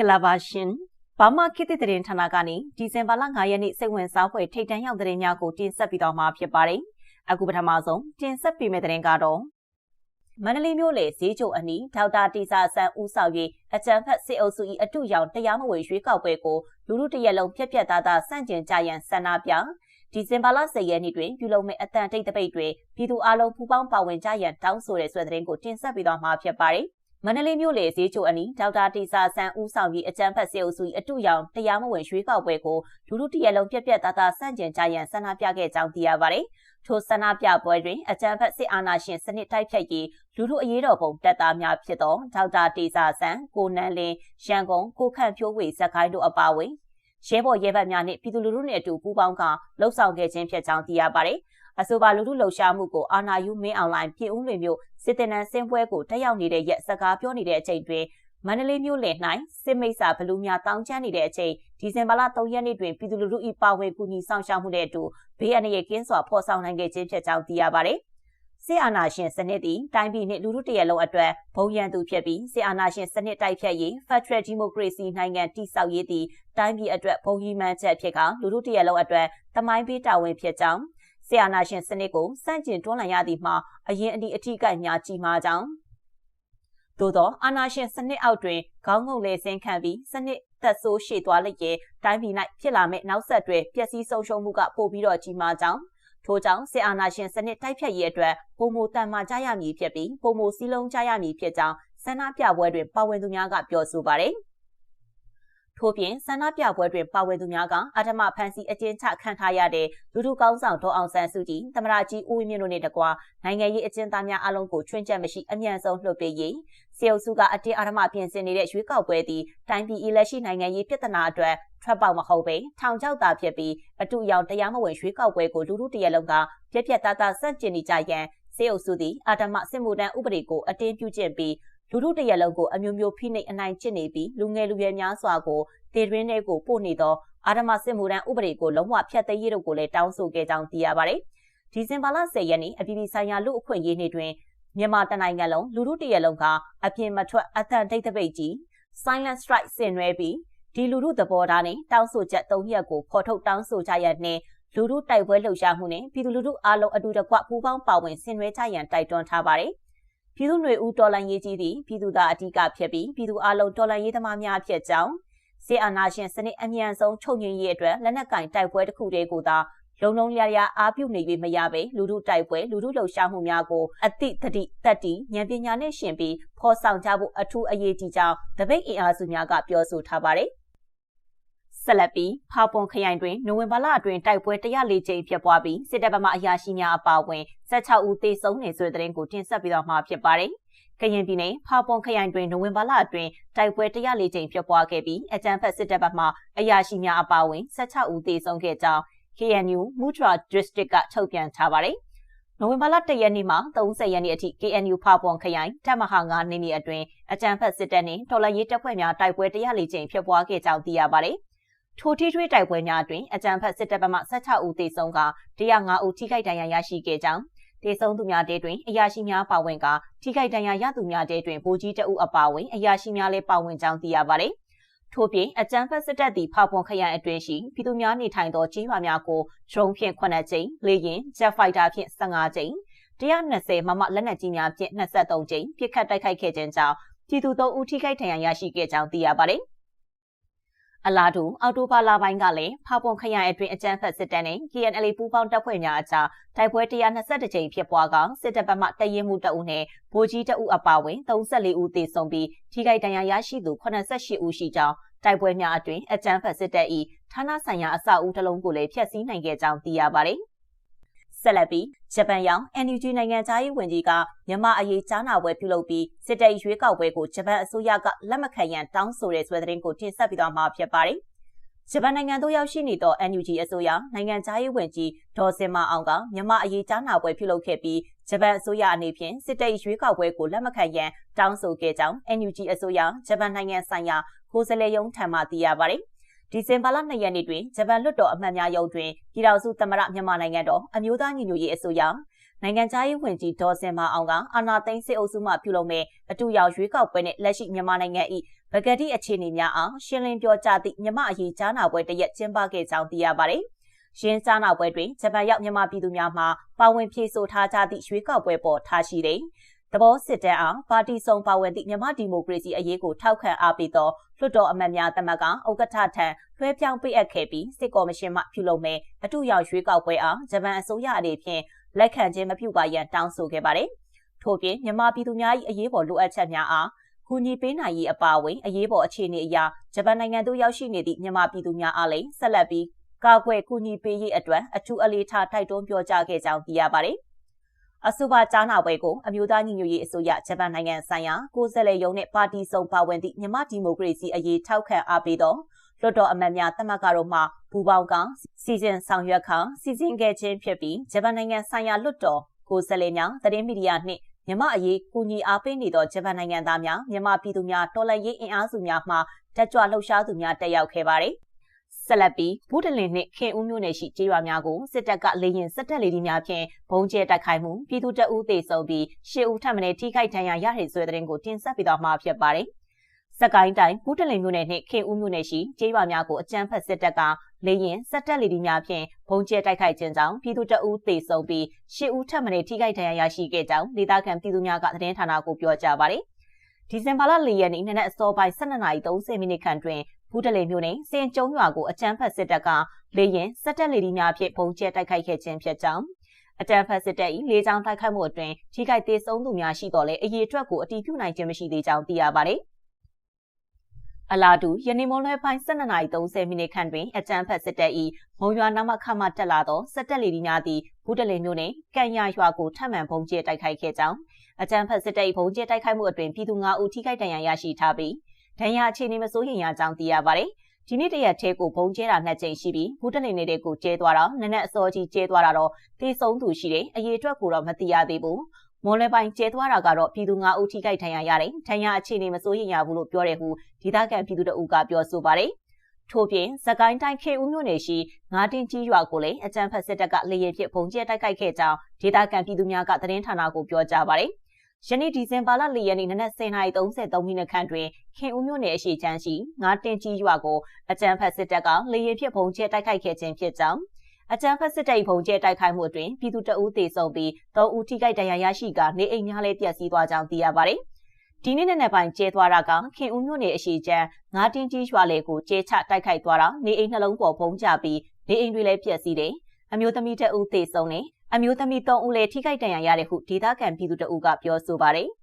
င်္ဂလာပါရှင်။ဘာမခေတ်သစ်သတင်းဌာနကနေဒီဇင်ဘာလ9ရက်နေ့စိတ်ဝင်စားဖွယ်ထိတ်တန့်ရောက်သတင်းများကိုတင်ဆက်ပြီးတော့မှာဖြစ်ပါတယ်။အခုပထမဆုံးတင်ဆက်ပေးမယ့်သတင်းကတော့မန္တလေးမြို့လေဈေးချိုအနီးဒေါက်တာတီစာဆန်းဦးဆောင်၍အကြံဖက်စစ်အုပ်စု၏အတုရောင်တရားမဝင်ရွေးကောက်ပွဲကိုလူလူတရက်လုံးပြက်ပြက်သားသားစန့်ကျင်ကြရန်ဆန္ဒပြဒီဇင်ဘာလ10ရက်နေ့တွင်ပြုလုပ်မယ့်အတန်တိတ်တပိတ်တွင်ပြည်သူအလုံးပူးပေါင်းပါဝင်ကြရန်တောင်းဆိုတဲ့ဆွဲသတင်းကိုတင်ဆက်ပြီးတော့မှာဖြစ်ပါတယ်။ မန္တလေးမြို့လေဈေးချိုအနီးဒေါက်တာတီစာဆန်ဦးဆောင်ပြီးအကြံဖက်စေအုပ်စုအတူရောင်တရားမဝင်ရွှေကောက်ပွဲကိုလူလူတရက်လုံးပြက်ပြက်သားသားစန့်ကျင်ကြရန်ဆန္ဒပြခဲ့ကြောင်းသိရပါတယ်။ထိုဆန္ဒပြပွဲတွင်အကြံဖက်စစ်အာဏာရှင်စနစ်တိုက်ဖြတ်ရေးလူလူအရေးတော်ပုံတပ်သားများဖြစ်သောဒေါက်တာတီစာဆန်ကိုနန်းလင်းရန်ကုန်ကိုခန့်ဖြိုးဝေဇက်ခိုင်းတို့အပါအဝင်ရဲဘော်ရဲဘက်များနှင့်ပြည်သူလူထုနှင့်အတူပူးပေါင်းကလှုပ်ဆောင်ခဲ့ခြင်းဖြစ်ကြောင်းသိရပါတယ်။ အဆိုပါလူထုလှုပ်ရှားမှုကိုအာနာယူမင်းအွန်လိုင်းပြည်ဦးလွင်မြို့စစ်တင်နန်းစင်ပွဲကိုတက်ရောက်နေတဲ့ရက်စကားပြောနေတဲ့အချိန်တွင်မန္တလေးမြို့လယ်၌စစ်မိတ်ဆာဘလူးများတောင်းချမ်းနေတဲ့အချိန်ဒီဇင်ဘာလ3ရက်နေ့တွင်ပြည်သူလူထု၏ပါဝင်ကူညီဆောင်ရှောက်မှုတဲ့အတူဘေးအန္တရာယ်ကင်းစွာဖော်ဆောင်နိုင်ခဲ့ခြင်းဖြစ်ကြောင်းသိရပါတယ်။စစ်အာဏာရှင်စနစ်သည်တိုင်းပြည်နှင့်လူထုတရက်လုံးအတွက်ဘုံရန်သူဖြစ်ပြီးစစ်အာဏာရှင်စနစ်တိုက်ဖြတ်ရေး Federal Democracy နိုင်ငံတည်ဆောက်ရေးသည်တိုင်းပြည်အတွက်ဘုံကြီးမှန်းချက်ဖြစ်ကလူထုတရက်လုံးအတွက်တမိုင်းပေးတာဝန်ဖြစ်ကြောင်း ဆီယနာရှင်စနစ်ကိုစန့်ကျင်တွန်းလှန်ရသည်မှာအရင်အဒီအထိကညာကြီးမှာကြောင်းသို့သောအာနာရှင်စနစ်အောက်တွင်ခေါင်းငုံလေဆင်းခံပြီးစနစ်သက်ဆိုးရှည်သွားလိုက်ရဲ့တိုင်းပြည်၌ဖြစ်လာမယ့်နောက်ဆက်တွဲပျက်စီးဆုံးရှုံးမှုကပိုပြီးတော့ကြီးမားကြောင်းထို့ကြောင့်စစ်အာဏာရှင်စနစ်တိုက်ဖြတ်ရေးအတွက်ပုံမတန်မာကြရမည်ဖြစ်ပြီးပုံမစည်းလုံးကြရမည်ဖြစ်ကြောင်းဆန္ဒပြပွဲတွင်ပါဝင်သူများကပြောဆိုပါတယ်။ ထို့ပြင်ဆန္ဒပြပွဲတွင်ပါဝင်သူများကအထမဖန်စီအကျဉ်းချခံထားရတဲ့လူထုကောင်းဆောင်ဒေါအောင်ဆန်းစုကြည်သမရကြီးဦးဝင်းမြင့်တို့နဲ့တကွာနိုင်ငံရေးအကျဉ်းသားများအလုံးကိုချွင်းချက်မရှိအမြန်ဆုံးလှုပ်ပေးရေးစေအုပ်စုကအတင်းအဓမ္မပြင်ဆင်နေတဲ့ရွေးကောက်ပွဲသည်တိုင်းပြည်အလက်ရှိနိုင်ငံရေးပြဿနာအတွက်ထွက်ပေါက်မဟုတ်ပဲထောင်ချောက်သာဖြစ်ပြီးအတူရောင်တရားမဝင်ရွေးကောက်ပွဲကိုလူထုတရက်လုံးကပြက်ပြက်သားသားစန့်ကျင်နေကြရန်စေအုပ်စုသည်အာဓမ္မစစ်မှုထမ်းဥပဒေကိုအတင်းပြုကျင့်ပြီး လူထုတရက်လုံးကိုအမျိုးမျိုးဖိနှိပ်အနိုင်ကျင့်နေပြီးလူငယ်လူရွယ်များစွာကိုတေတွင်းတွေကိုပို့နေသောအာဓမစစ်မှုထမ်းဥပဒေကိုလုံးဝဖျက်သိမ်းရေးတို့ကိုလည်းတောင်းဆိုခဲ့ကြောင်းသိရပါတယ်။ဒီဇင်ဘာလ10ရက်နေ့အပြည်ပြည်ဆိုင်ရာလူအခွင့်အရေးနေ့တွင်မြန်မာတနိုင်ငံလုံးလူထုတရက်လုံးကအပြင်းမထွက်အသံတိတ်တပိတ်ကြီး Silent Strike ဆင်နွှဲပြီးဒီလူထုသဘောထားနဲ့တောင်းဆိုချက်၃ရက်ကိုဖော်ထုတ်တောင်းဆိုကြရတဲ့လူထုတိုက်ပွဲလှုပ်ရှားမှုနဲ့ပြည်သူလူထုအားလုံးအတူတကွပူးပေါင်းပါဝင်ဆင်နွှဲကြရန်တိုက်တွန်းထားပါတယ်။ ပြည်သူ့ຫນွေဦးတော်လှန်ရေးကြီးသည့်ပြည်သူသားအ धिक ဖြစ်ပြီးပြည်သူအလုံးတော်လှန်ရေးသမားများဖြစ်ကြောင်းစစ်အာဏာရှင်စနစ်အမြန်ဆုံးချုပ်ငြိမ်းရေးအတွက်လက်နက်ကင်တိုက်ပွဲတစ်ခုတည်းကိုသာလုံလုံလျားလျားအားပြုနေ၍မရပေလူထုတိုက်ပွဲလူထုလှုပ်ရှားမှုများကိုအတိတတိတက်တီဉာဏ်ပညာနဲ့ရှင်ပြီးဖော်ဆောင်ကြဖို့အထူးအရေးကြီးကြောင်းတပိတ်အင်အားစုများကပြောဆိုထားပါတယ်။ ဆက်လက်ပြီးဖာပွန်ခရိုင်တွင်နိုဝင်ဘာလအတွင်းတိုက်ပွဲ104ကြိမ်ဖြစ်ပွားပြီးစစ်တပ်ဗမာအရာရှိများအပါအဝင်16ဦးသေဆုံးနေဆိုတဲ့သတင်းကိုတင်ဆက်ပြီးတော့မှာဖြစ်ပါတယ်။ကရင်ပြည်နယ်ဖာပွန်ခရိုင်တွင်နိုဝင်ဘာလအတွင်းတိုက်ပွဲ104ကြိမ်ဖြစ်ပွားခဲ့ပြီးအကြမ်းဖက်စစ်တပ်ဘက်မှအရာရှိများအပါအဝင်16ဦးသေဆုံးခဲ့ကြောင်း KNU Mutra District ကထုတ်ပြန်ထားပါတယ်။နိုဝင်ဘာလ1ရက်နေ့မှ30ရက်နေ့အထိ KNU ဖာပွန်ခရိုင်တပ်မဟာ9နေမြေအတွင်းအကြမ်းဖက်စစ်တပ်နှင့်တော်လှန်ရေးတပ်ဖွဲ့များတိုက်ပွဲ104ကြိမ်ဖြစ်ပွားခဲ့ကြောင်းသိရပါတယ်။ ထိုထိထွေးတိုက်ပွဲများအတွင်းအကြမ်းဖက်စစ်တပ်ဘက်မှ16ဦးသေဆုံးက105ဦးထိခိုက်ဒဏ်ရာရရှိခဲ့ကြောင်းတေဆုံးသူများတဲတွင်အရာရှိများပါဝင်ကထိခိုက်ဒဏ်ရာရသူများတဲတွင်ဗိုလ်ကြီးတအုပ်အပါဝင်အရာရှိများလည်းပါဝင်ကြောင်းသိရပါတယ်။ထို့ပြင်အကြမ်းဖက်စစ်တပ်သည်ဖောက်ပွန်ခရိုင်အတွင်းရှိပြည်သူများနေထိုင်သောကြီးရွာများကို drone ဖြင့်9ကြိမ်၊လေယာဉ် jet fighter ဖြင့်15ကြိမ်120မမလက်နက်ကြီးများဖြင့်23ကြိမ်ပစ်ခတ်တိုက်ခိုက်ခဲ့ခြင်းကြောင့်ပြည်သူ3ဦးထိခိုက်ဒဏ်ရာရရှိခဲ့ကြောင်းသိရပါတယ်။ အလားတူအော်တိုဘာလပိုင်းကလည်းဖာပွန်ခရိုင်အတွင်းအကြမ်းဖက်စစ်တပ်နဲ့ KNL ပူးပေါင်းတပ်ဖွဲ့များအကြားတိုက်ပွဲ122ကြိမ်ဖြစ်ပွားကစစ်တပ်ဘက်မှတရင်မှုတအုပ်နဲ့ဗိုလ်ကြီးတအုပ်အပါအဝင်34ဦးသေဆုံးပြီးထိခိုက်ဒဏ်ရာရရှိသူ88ဦးရှိကြောင်းတိုက်ပွဲများအတွင်းအကြမ်းဖက်စစ်တပ်၏ဌာနဆိုင်ရာအဆောက်အဦတစ်လုံးကိုလည်းဖျက်ဆီးနိုင်ခဲ့ကြောင်းသိရပါတယ်။ ဆက်လက်ပြီးဂျပန်ရောက် NUG နိုင်ငံသားရေးဝန်ကြီးကမြန်မာအရေးကြားနာပွဲပြုလုပ်ပြီးစစ်တပ်ရွေးကောက်ပွဲကိုဂျပန်အစိုးရကလက်မခံရန်တောင်းဆိုတဲ့ဆွဲသတင်းကိုတင်ဆက်ပြီးတော့မှာဖြစ်ပါတယ်။ဂျပန်နိုင်ငံသို့ရောက်ရှိနေသော NUG အစိုးရနိုင်ငံသားရေးဝန်ကြီးဒေါ်စင်မအောင်ကမြန်မာအရေးကြားနာပွဲပြုလုပ်ခဲ့ပြီးဂျပန်အစိုးရအနေဖြင့်စစ်တပ်ရွေးကောက်ပွဲကိုလက်မခံရန်တောင်းဆိုခဲ့ကြောင်း NUG အစိုးရဂျပန်နိုင်ငံဆိုင်ရာကိုယ်စားလှယ်ရုံးထံမှသိရပါတယ်။ ဒီဇင်ဘာလ2ရက်နေ့တွင်ဂျပန်လွှတ်တော်အမတ်များရုံးတွင်ပြည်ထောင်စုသမ္မတမြန်မာနိုင်ငံတော်အမျိုးသားညီညွတ်ရေးအစိုးရနိုင်ငံခြားရေးဝန်ကြီးဒေါ်စင်မအောင်ကအာဏာသိမ်းစစ်အုပ်စုမှပြုလုပ်မဲ့အတူရောက်ရွေးကောက်ပွဲနဲ့လက်ရှိမြန်မာနိုင်ငံ၏ပကတိအခြေအနေများအောင်ရှင်းလင်းပြောကြားသည့်မြမအရေးကြားနာပွဲတရက်ကျင်းပခဲ့ကြောင်းသိရပါတယ်။ရင်းကြားနာပွဲတွင်ဂျပန်ရောက်မြန်မာပြည်သူများမှပါဝင်ဖြည့်ဆို့ထားကြသည့်ရွေးကောက်ပွဲပေါ်ထားရှိတဲ့ သဘောစစ်တမ်းအောင်ပါတီစုံပါဝင်သည့်မြန်မာဒီမိုကရေစီအရေးကိုထောက်ခံအားပေးသောလွှတ်တော်အမတ်များသမဂ္ဂဥက္ကဋ္ဌထံလွှဲပြောင်းပေးအပ်ခဲ့ပြီးစစ်ကော်မရှင်မှပြုလုပ်မယ်အတူရောက်ရွေးကောက်ပွဲအောင်ဂျပန်အစိုးရအနေဖြင့်လက်ခံခြင်းမပြုပါရန်တောင်းဆိုခဲ့ပါတယ်။ထို့ပြင်မြန်မာပြည်သူများ၏အရေးပေါ်လိုအပ်ချက်များအားကူညီပေးနိုင်ရေးအပါအဝင်အရေးပေါ်အခြေအနေအရဂျပန်နိုင်ငံသို့ရောက်ရှိနေသည့်မြန်မာပြည်သူများအားလည်းဆက်လက်ပြီးကာကွယ်ကူညီပေးရေးအတွက်အထူးအလေးထားတိုက်တွန်းပြောကြားခဲ့ကြောင်းသိရပါတယ်။ အဆိုပါကြားနာပွဲကိုအမျိုးသားညီညွတ်ရေးအစိုးရဂျပန်နိုင်ငံဆိုင်ရာကိုယ်စားလှယ်ရုံးနဲ့ပါတီစုံပါဝင်သည့်မြန်မာဒီမိုကရေစီအရေးထောက်ခံအားပေးသောလွှတ်တော်အမတ်များတမကတို့မှပူပေါင်းကစီစဉ်ဆောင်ရွက်ခါစီစဉ်ခဲ့ခြင်းဖြစ်ပြီးဂျပန်နိုင်ငံဆိုင်ရာလွှတ်တော်ကိုယ်စားလှယ်များသတင်းမီဒီယာနှင့်မြမအရေးကူညီအားပေးနေသောဂျပန်နိုင်ငံသားများမြန်မာပြည်သူများတော်လှန်ရေးအင်အားစုများမှတက်ကြွလှုပ်ရှားသူများတက်ရောက်ခဲ့ပါတယ်။ ဆက်လက်ပြီးဘူးတလင်နှင့်ခင်ဦးမြို့နယ်ရှိကျေးရွာများကိုစစ်တပ်ကလေရင်စစ်တပ်လေဒီများဖြင့်ဘုံကျဲတိုက်ခိုက်မှုပြည်သူတအုပ်သေဆုံးပြီးရှစ်ဦးထပ်မံထိခိုက်ဒဏ်ရာရတဲ့ဆွဲတဲ့ကိုတင်ဆက်ပေးတော့မှာဖြစ်ပါတယ်။စကိုင်းတိုင်းဘူးတလင်မြို့နယ်နှင့်ခင်ဦးမြို့နယ်ရှိကျေးရွာများကိုအကြမ်းဖက်စစ်တပ်ကလေရင်စစ်တပ်လေဒီများဖြင့်ဘုံကျဲတိုက်ခိုက်ခြင်းကြောင့်ပြည်သူတအုပ်သေဆုံးပြီးရှစ်ဦးထပ်မံထိခိုက်ဒဏ်ရာရရှိခဲ့ကြောင်းဒေသခံပြည်သူများကသတင်းဌာနကိုပြောကြားပါတယ်။ဒီဇင်ဘာလ၄ရက်နေ့နနက်အစောပိုင်း12:30မိနစ်ခန့်တွင် ဘူးတလေမြို့နယ်စင်ကျုံရွာကိုအကြမ်းဖက်စစ်တပ်ကလေရင်စက်တက်လေဒီများဖြင့်ပုံကျဲတိုက်ခိုက်ခဲ့ခြင်းဖြစ်ကြောင်းအတန်ဖက်စစ်တပ်၏လေကြောင်းတိုက်ခိုက်မှုအတွင်းထိခိုက်သေးဆုံးသူများရှိတော်လဲအရေးအတွက်ကိုအတီးပြုနိုင်ခြင်းမရှိသေးကြောင်းသိရပါတယ်။အလာတူယနေ့မွန်လွဲပိုင်း12:30မိနစ်ခန့်တွင်အကြမ်းဖက်စစ်တပ်၏မုံရွာနာမခမတက်လာသောစစ်တပ်လေဒီများသည်ဘူးတလင်မြို့နယ်ကန်ရရွာကိုထပ်မံပုံကျဲတိုက်ခိုက်ခဲ့ကြောင်းအကြမ်းဖက်စစ်တပ်၏ပုံကျဲတိုက်ခိုက်မှုအတွင်းပြည်သူ9ဦးထိခိုက်ဒဏ်ရာရရှိထားပြီး ဒဏ်ရာအခြေအနေမစိုးရိမ်ရကြောင်းသိရပါတယ်။ဒီနေ့တရက်ထဲကိုဘုံကျဲတာနှစ်ကြိမ်ရှိပြီးဘူးတနေနေတဲ့ကိုကျဲသွားတော့နက်နက်အစောကြီးကျဲသွားတာတော့တေဆုံးသူရှိတယ်။အရေးအတွက်ကိုတော့မသိရသေးဘူး။မွန်လဲပိုင်းကျဲသွားတာကတော့ပြည်သူ၅ဦးထိခိုက်ဒဏ်ရာရတယ်။ဒဏ်ရာအခြေအနေမစိုးရိမ်ရဘူးလို့ပြောတယ်ဟုဒေသခံပြည်သူတို့ကပြောဆိုပါတယ်။ထို့ပြင်သကိုင်းတိုင်းခေဦးမြို့နယ်ရှိငါးတင်ကြီးရွာကိုလည်းအကြမ်းဖက်စစ်တပ်ကလေရင်ဖြစ်ပုံကျဲတိုက်ခိုက်ခဲ့ကြောင်းဒေသခံပြည်သူများကသတင်းဌာနကိုပြောကြားပါတယ်။ ယနေ့ဒီဇင်ဘာလ၄ရက်နေ့နနက်10:33မိနစ်ခန့်တွင်ခင်ဦးမြို့နယ်အရှိချမ်းရှိငါးတင်ကြီးရွာကိုအကြမ်းဖက်စစ်တပ်ကလေရင်ဖြစ်ပုံကျဲတိုက်ခိုက်ခဲ့ခြင်းဖြစ်ကြောင်းအကြမ်းဖက်စစ်တပ်ပုံကျဲတိုက်ခိုက်မှုအတွင်းပြည်သူတအုပ်သေဆုံးပြီး၃ဦးထိခိုက်ဒဏ်ရာရရှိကာနေအိမ်များလည်းပျက်စီးသွားကြောင်းသိရပါတယ်။ဒီနေ့နေ့ပိုင်းကျဲသွားတာကခင်ဦးမြို့နယ်အရှိချမ်းငါးတင်ကြီးရွာလေကိုကျဲချတိုက်ခိုက်သွားတာနေအိမ်နှလုံးပေါ်ပုံကျပြီးနေအိမ်တွေလည်းပျက်စီးတယ်။အမျိုးသမီးတအုပ်သေဆုံးတယ် အမျိုးသမီး၃ဦးလည်းထိခိုက်ဒဏ်ရာရတဲ့ဟုဒေသခံပြည်သူတအုပ်ကပြောဆိုပါတယ်။